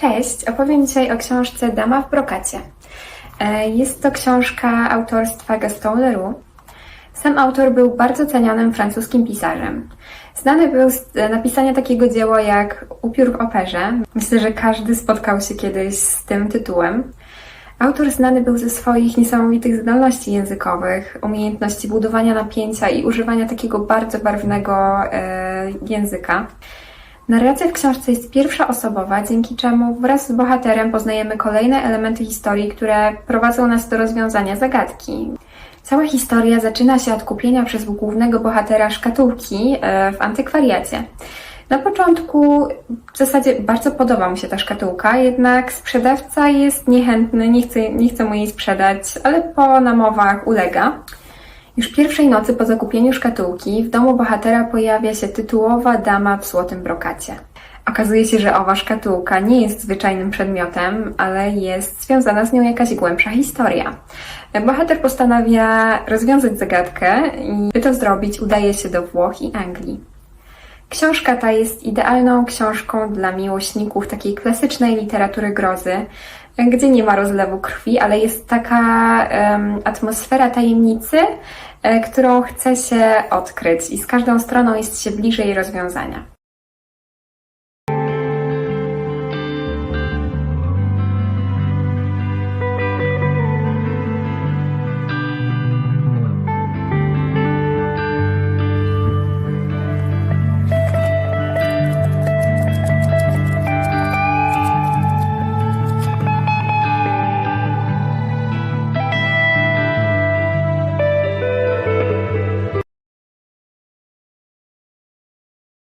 Cześć, opowiem dzisiaj o książce Dama w brokacie. E, Jest to książka autorstwa Gaston Leroux. Sam autor był bardzo cenionym francuskim pisarzem. Znany był z e, napisania takiego dzieła jak Upiór w operze. Myślę, że każdy spotkał się kiedyś z tym tytułem. Autor znany był ze swoich niesamowitych zdolności językowych, umiejętności budowania napięcia i używania takiego bardzo barwnego e, języka. Narracja w książce jest pierwsza osobowa, dzięki czemu wraz z bohaterem poznajemy kolejne elementy historii, które prowadzą nas do rozwiązania zagadki. Cała historia zaczyna się od kupienia przez głównego bohatera szkatułki e, w antykwariacie. Na początku w zasadzie bardzo podoba mu się ta szkatułka, jednak sprzedawca jest niechętny, nie chce, nie chce mu jej sprzedać, ale po namowach ulega. Już pierwszej nocy po zakupieniu szkatułki w domu bohatera pojawia się tytułowa dama w złotym brokacie. Okazuje się, że owa szkatułka nie jest zwyczajnym przedmiotem, ale jest związana z nią jakaś głębsza historia. Bohater postanawia rozwiązać zagadkę i by to zrobić udaje się do Włoch i Anglii. Książka ta jest idealną książką dla miłośników takiej klasycznej literatury grozy, gdzie nie ma rozlewu krwi, ale jest taka em, atmosfera tajemnicy, e, którą chce się odkryć i z każdą stroną jest się bliżej rozwiązania.